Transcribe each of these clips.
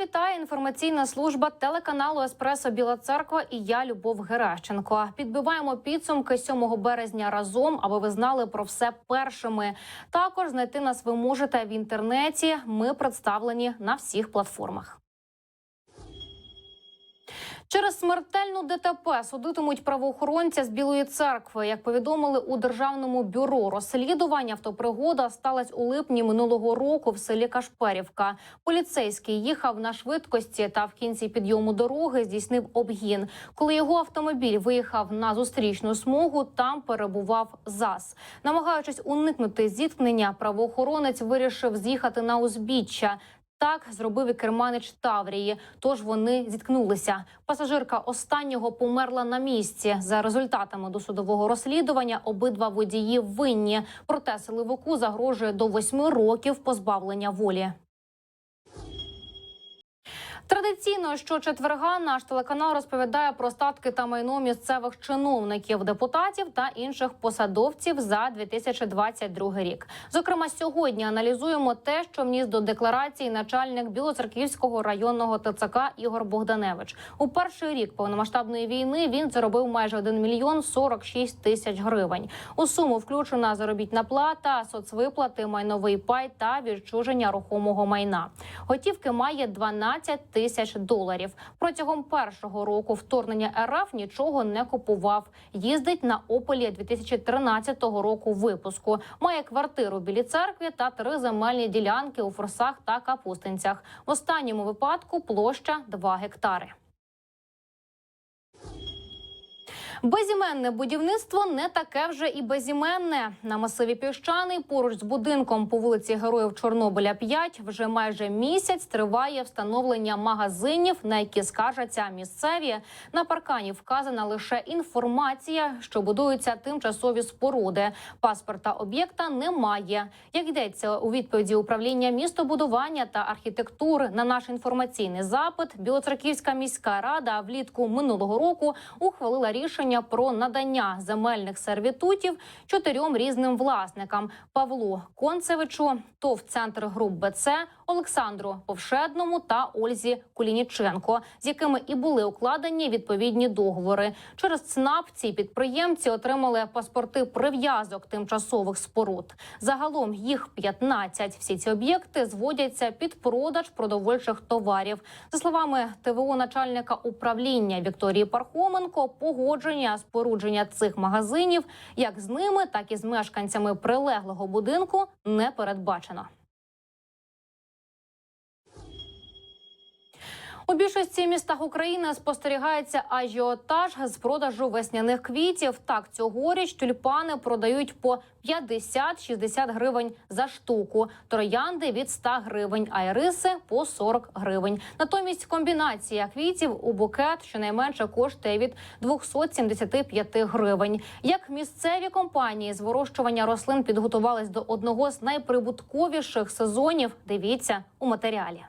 Вітає інформаційна служба телеканалу Еспресо Біла Церква і я Любов Геращенко. Підбиваємо підсумки 7 березня разом, аби ви знали про все першими. Також знайти нас ви можете в інтернеті. Ми представлені на всіх платформах. Через смертельну ДТП судитимуть правоохоронця з Білої церкви. Як повідомили у державному бюро розслідування, автопригода сталася у липні минулого року в селі Кашперівка. Поліцейський їхав на швидкості та в кінці підйому дороги здійснив обгін. Коли його автомобіль виїхав на зустрічну смугу, там перебував ЗАЗ. Намагаючись уникнути зіткнення, правоохоронець вирішив з'їхати на узбіччя. Так зробив і керманич Таврії. Тож вони зіткнулися. Пасажирка останнього померла на місці. За результатами досудового розслідування обидва водії винні. Проте силовику загрожує до восьми років позбавлення волі. Традиційно щочетверга наш телеканал розповідає про статки та майно місцевих чиновників, депутатів та інших посадовців за 2022 рік. Зокрема, сьогодні аналізуємо те, що вніс до декларації начальник Білоцерківського районного ТЦК Ігор Богданевич. У перший рік повномасштабної війни він заробив майже 1 мільйон 46 тисяч гривень. У суму включена заробітна плата, соцвиплати, майновий пай та відчуження рухомого майна. Готівки має 12 тисяч доларів. Протягом першого року вторгнення РФ нічого не купував. Їздить на Опелі 2013 року випуску. Має квартиру білі церкві та три земельні ділянки у Форсах та Капустинцях. В останньому випадку площа 2 гектари. Безіменне будівництво не таке вже і безіменне. На масиві піщаний поруч з будинком по вулиці Героїв Чорнобиля 5 вже майже місяць триває встановлення магазинів, на які скаржаться місцеві. На паркані вказана лише інформація, що будуються тимчасові споруди. Паспорта об'єкта немає. Як йдеться у відповіді управління містобудування та архітектури на наш інформаційний запит, Білоцерківська міська рада влітку минулого року ухвалила рішення про надання земельних сервітутів чотирьом різним власникам: Павлу Концевичу, ТОВ Центр груп БЦ, Олександру Повшедному та Ользі Кулініченко, з якими і були укладені відповідні договори. Через ЦНАП ці підприємці отримали паспорти прив'язок тимчасових споруд. Загалом їх 15. Всі ці об'єкти зводяться під продаж продовольчих товарів. За словами ТВО начальника управління Вікторії Пархоменко, погодження спорудження цих магазинів як з ними, так і з мешканцями прилеглого будинку не передбачено. У більшості містах України спостерігається ажіотаж з продажу весняних квітів. Так, цьогоріч тюльпани продають по 50-60 гривень за штуку, троянди від 100 гривень, а іриси по 40 гривень. Натомість комбінація квітів у букет щонайменше коштує від 275 гривень. Як місцеві компанії з вирощування рослин підготувались до одного з найприбутковіших сезонів, дивіться у матеріалі.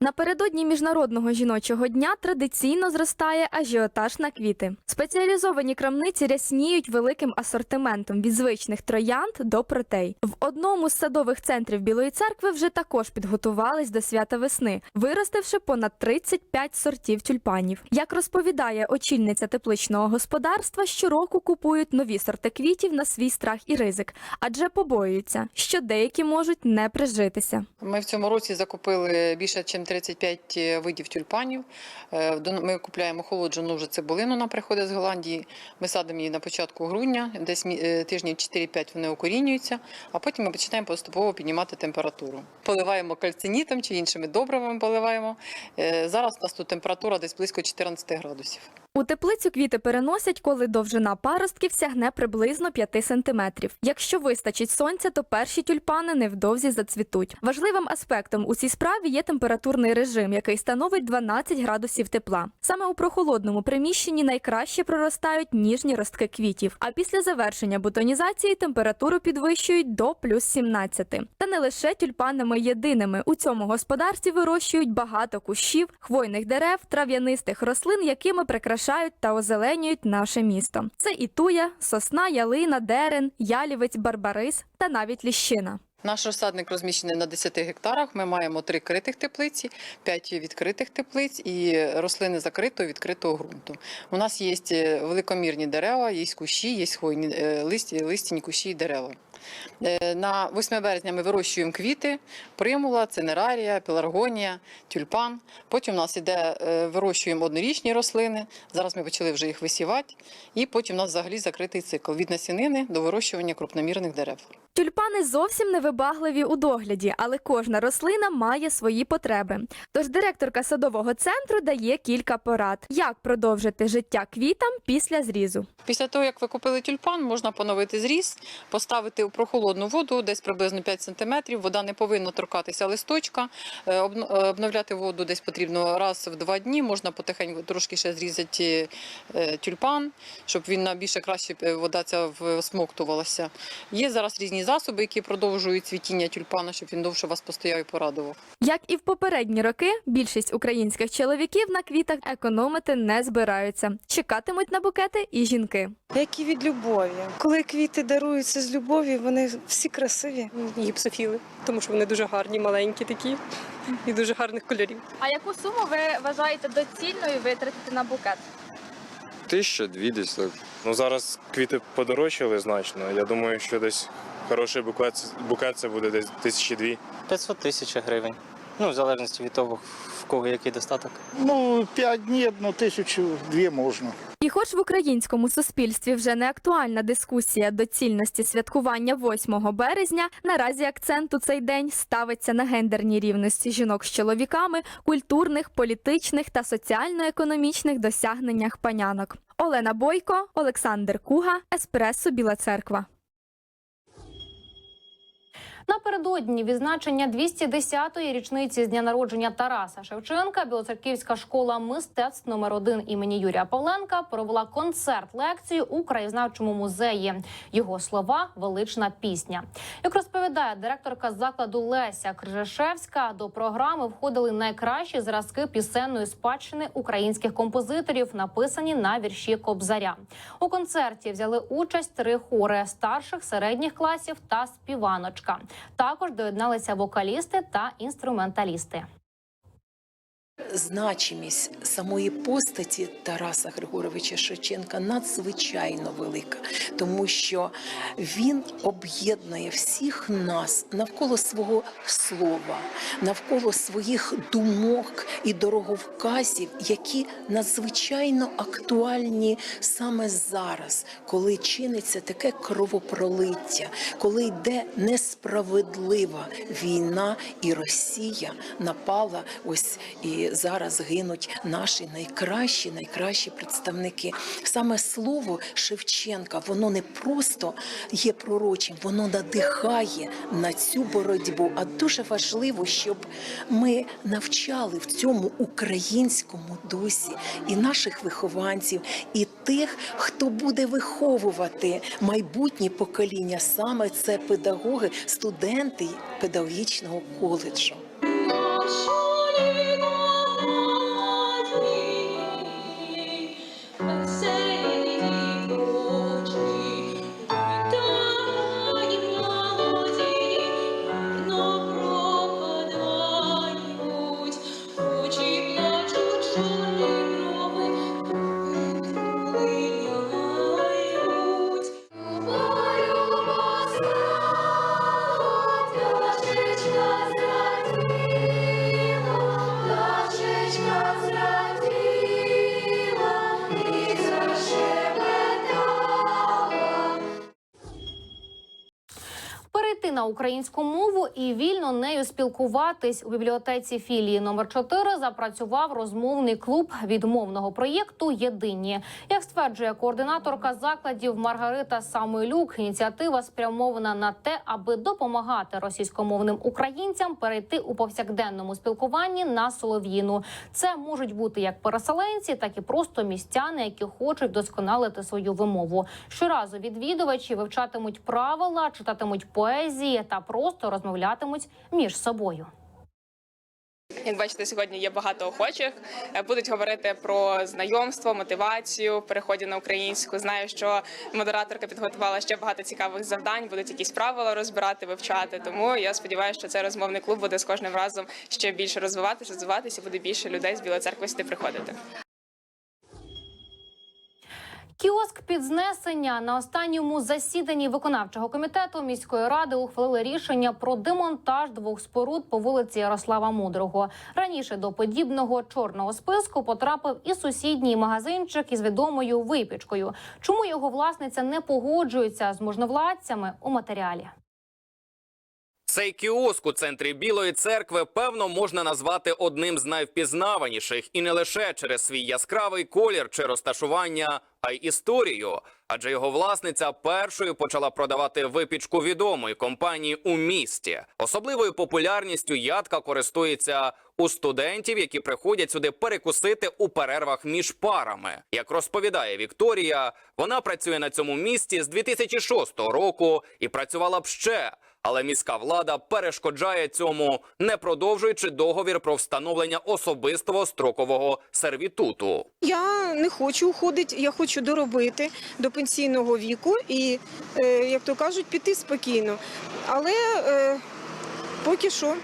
Напередодні міжнародного жіночого дня традиційно зростає ажіотаж на квіти. Спеціалізовані крамниці рясніють великим асортиментом від звичних троянд до протей. В одному з садових центрів Білої церкви вже також підготувались до свята весни, виростивши понад 35 сортів тюльпанів. Як розповідає очільниця тепличного господарства, щороку купують нові сорти квітів на свій страх і ризик, адже побоюються, що деякі можуть не прижитися. Ми в цьому році закупили більше, ніж 35 видів тюльпанів. Е, Ми купуємо холоджену вже цибулину, вона приходить з Голландії. Ми садимо її на початку грудня, десь е, тижнів 4-5 вони укорінюються, а потім ми починаємо поступово піднімати температуру. Поливаємо кальцинітом чи іншими добривами поливаємо. Е, Зараз у нас тут температура десь близько 14 градусів. У теплицю квіти переносять, коли довжина паростків сягне приблизно 5 сантиметрів. Якщо вистачить сонця, то перші тюльпани невдовзі зацвітуть. Важливим аспектом у цій справі є температурний режим, який становить 12 градусів тепла. Саме у прохолодному приміщенні найкраще проростають ніжні ростки квітів. А після завершення бутонізації температуру підвищують до плюс 17. Та не лише тюльпанами єдиними. У цьому господарстві вирощують багато кущів, хвойних дерев, трав'янистих рослин, якими прикрашають та озеленюють наше місто. Це і туя, сосна, ялина, дерен, ялівець, барбарис та навіть ліщина. Наш розсадник розміщений на 10 гектарах. Ми маємо три критих теплиці, 5 відкритих теплиць і рослини закритого відкритого ґрунту. У нас є е, великомірні дерева, є кущі, є хвойні е, листяні кущі і дерева. Е, На 8 березня ми вирощуємо квіти, примула, цинерарія, пеларгонія, тюльпан. Потім у нас іде, е, вирощуємо однорічні рослини. Зараз ми почали вже їх висівати. І потім у нас взагалі закритий цикл від насінини до вирощування крупномірних дерев. Тюльпани зовсім невибагливі у догляді, але кожна рослина має свої потреби. Тож директорка садового центру дає кілька порад, як продовжити життя квітам після зрізу. Після того, як ви купили тюльпан, можна поновити зріз, поставити у прохолодну воду, десь приблизно 5 см. Вода не повинна торкатися листочка. Е, е, Обновляти воду десь потрібно раз в два дні. Можна потихеньку трошки ще зрізати е, тюльпан, щоб він на більше краще вода ця всмоктувалася. Є зараз різні засоби, які продовжують цвітіння тюльпана, щоб він довше вас постояв і порадував. Як і в попередні роки, більшість українських чоловіків на квітах економити не збираються. Чекатимуть на букети і жінки. Як і від любові. Коли квіти даруються з любові, вони всі красиві. гіпсофіли, тому що вони дуже гарні, маленькі такі і дуже гарних кольорів. А яку суму ви вважаєте доцільною витратити на букет? Тисяча, дві десь так. Ну зараз квіти подорожчали значно. Я думаю, що десь хороший букет, букет це буде десь тисячі дві. 500 тисяч гривень. Ну, в залежності від того, в кого який достаток. Ну, п'ять днів, ну тисячу дві можна. І хоч в українському суспільстві вже не актуальна дискусія доцільності святкування 8 березня, наразі акцент у цей день ставиться на гендерній рівності жінок з чоловіками, культурних, політичних та соціально-економічних досягненнях панянок. Олена Бойко, Олександр Куга, Еспресо Біла Церква. Напередодні відзначення 210-ї річниці з дня народження Тараса Шевченка Білоцерківська школа мистецтв номер 1 імені Юрія Павленка провела концерт-лекцію у краєзнавчому музеї. Його слова велична пісня. Як розповідає директорка закладу Леся Крижашевська, до програми входили найкращі зразки пісенної спадщини українських композиторів, написані на вірші Кобзаря. У концерті взяли участь три хори старших, середніх класів та співаночка. Також доєдналися вокалісти та інструменталісти. Значимість самої постаті Тараса Григоровича Шевченка надзвичайно велика, тому що він об'єднує всіх нас навколо свого слова, навколо своїх думок і дороговказів, які надзвичайно актуальні саме зараз, коли чиниться таке кровопролиття, коли йде несправедлива війна, і Росія напала ось і зараз гинуть наші найкращі, найкращі представники. Саме слово Шевченка, воно не просто є пророчим, воно надихає на цю боротьбу. А дуже важливо, щоб ми навчали в цьому українському дусі і наших вихованців, і тих, хто буде виховувати майбутні покоління. Саме це педагоги, студенти педагогічного коледжу. Українську мову і вільно нею спілкуватись у бібліотеці філії номер 4 запрацював розмовний клуб відмовного проєкту Єдині. Як стверджує координаторка закладів Маргарита Самойлюк, ініціатива спрямована на те, аби допомагати російськомовним українцям перейти у повсякденному спілкуванні на солов'їну. Це можуть бути як переселенці, так і просто містяни, які хочуть вдосконалити свою вимову. Щоразу відвідувачі вивчатимуть правила, читатимуть поезії та просто розмовлятимуть між собою. Як бачите, сьогодні є багато охочих. Е, Будуть говорити про знайомство, мотивацію, переході на українську. Знаю, що модераторка підготувала ще багато цікавих завдань, будуть якісь правила розбирати, вивчати. Тому я сподіваюся, що цей розмовний клуб буде з кожним разом ще більше розвиватися, розвиватися, буде більше людей з Білої церкви сюди приходити. Кіоск під знесення на останньому засіданні виконавчого комітету міської ради ухвалили рішення про демонтаж двох споруд по вулиці Ярослава Мудрого. Раніше до подібного чорного списку потрапив і сусідній магазинчик із відомою випічкою. Чому його власниця не погоджується з можновладцями у матеріалі? Цей кіоск у центрі Білої церкви певно можна назвати одним з найвпізнаваніших і не лише через свій яскравий колір чи розташування, а й історію. Адже його власниця першою почала продавати випічку відомої компанії у місті. Особливою популярністю ядка користується у студентів, які приходять сюди перекусити у перервах між парами. Як розповідає Вікторія, вона працює на цьому місці з 2006 року і працювала б ще. Але міська влада перешкоджає цьому, не продовжуючи договір про встановлення особистого строкового сервітуту. Я не хочу уходити, я хочу доробити до пенсійного віку і, е, як то кажуть, піти спокійно. Але е, поки що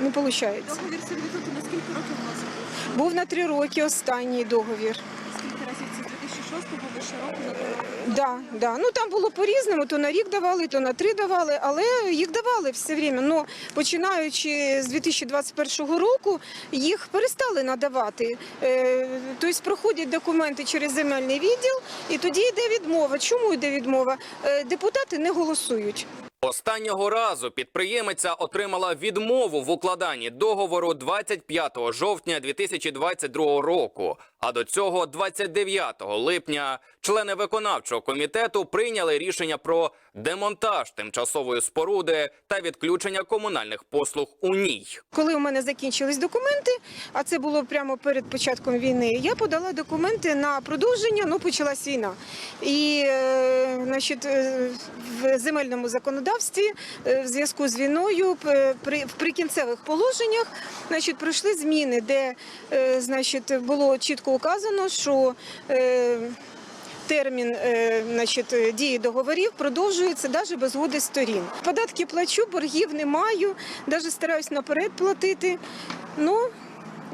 не виходить. Договір сервітуту на скільки років у був? Був на три роки останній договір. Скільки разів це з 2006 по більше року на три роки? Да, да. Ну там було по-різному, то на рік давали, то на три давали, але їх давали все время. Ну, починаючи з 2021 року, їх перестали надавати. Е, тобто проходять документи через земельний відділ, і тоді йде відмова. Чому йде відмова? Е, депутати не голосують. Останнього разу підприємиця отримала відмову в укладанні договору 25 жовтня 2022 року. А до цього 29 липня члени виконавчого комітету прийняли рішення про демонтаж тимчасової споруди та відключення комунальних послуг у ній. Коли у мене закінчились документи, а це було прямо перед початком війни, я подала документи на продовження, ну почалась війна. І е, значить, е, в земельному законодавстві е, в зв'язку з війною при, в прикінцевих положеннях значить, пройшли зміни, де значить, було чітко указано, що е, термін е, значить, е, дії договорів продовжується навіть без згоди сторін. Податки плачу, боргів не маю, навіть стараюсь наперед платити. Ну,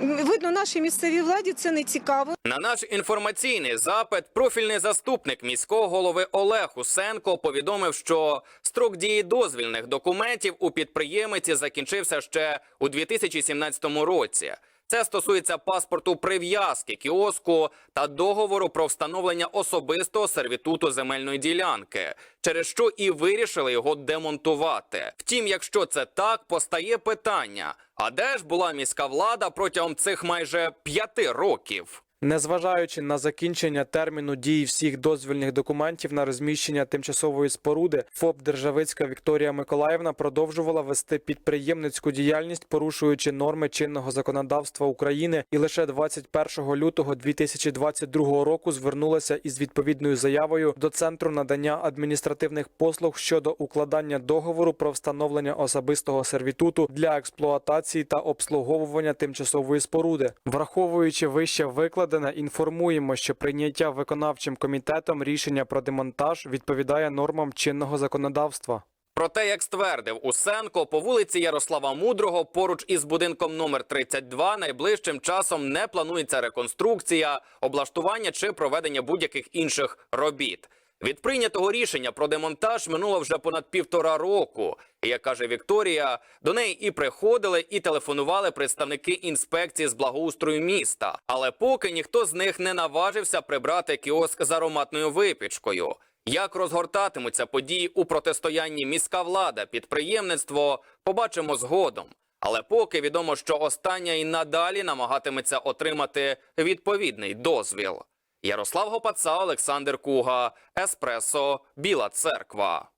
видно, нашій місцевій владі це не цікаво. На наш інформаційний запит профільний заступник міського голови Олег Усенко повідомив, що строк дії дозвільних документів у підприємиці закінчився ще у 2017 році. Це стосується паспорту прив'язки кіоску та договору про встановлення особистого сервітуту земельної ділянки, через що і вирішили його демонтувати. Втім, якщо це так, постає питання: а де ж була міська влада протягом цих майже п'яти років? Незважаючи на закінчення терміну дії всіх дозвільних документів на розміщення тимчасової споруди, ФОП Державицька Вікторія Миколаївна продовжувала вести підприємницьку діяльність, порушуючи норми чинного законодавства України, і лише 21 лютого 2022 року звернулася із відповідною заявою до центру надання адміністративних послуг щодо укладання договору про встановлення особистого сервітуту для експлуатації та обслуговування тимчасової споруди, враховуючи вище викладене, інформуємо, що прийняття виконавчим комітетом рішення про демонтаж відповідає нормам чинного законодавства. Проте, як ствердив Усенко, по вулиці Ярослава Мудрого поруч із будинком номер 32 найближчим часом не планується реконструкція, облаштування чи проведення будь-яких інших робіт. Від прийнятого рішення про демонтаж минуло вже понад півтора року. Як каже Вікторія, до неї і приходили, і телефонували представники інспекції з благоустрою міста. Але поки ніхто з них не наважився прибрати кіоск з ароматною випічкою. Як розгортатимуться події у протистоянні міська влада, підприємництво, побачимо згодом. Але поки відомо, що остання і надалі намагатиметься отримати відповідний дозвіл. Ярослав Гопаца, Олександр Куга, Еспресо, Біла Церква.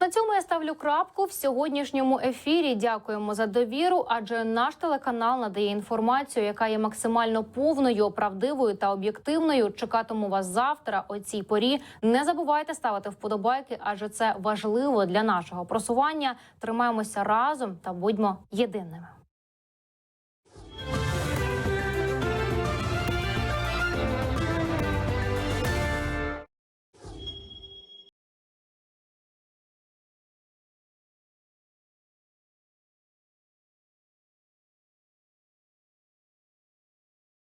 На цьому я ставлю крапку в сьогоднішньому ефірі. Дякуємо за довіру, адже наш телеканал надає інформацію, яка є максимально повною, правдивою та об'єктивною. Чекатиму вас завтра о цій порі. Не забувайте ставити вподобайки, адже це важливо для нашого просування. Тримаємося разом та будьмо єдиними.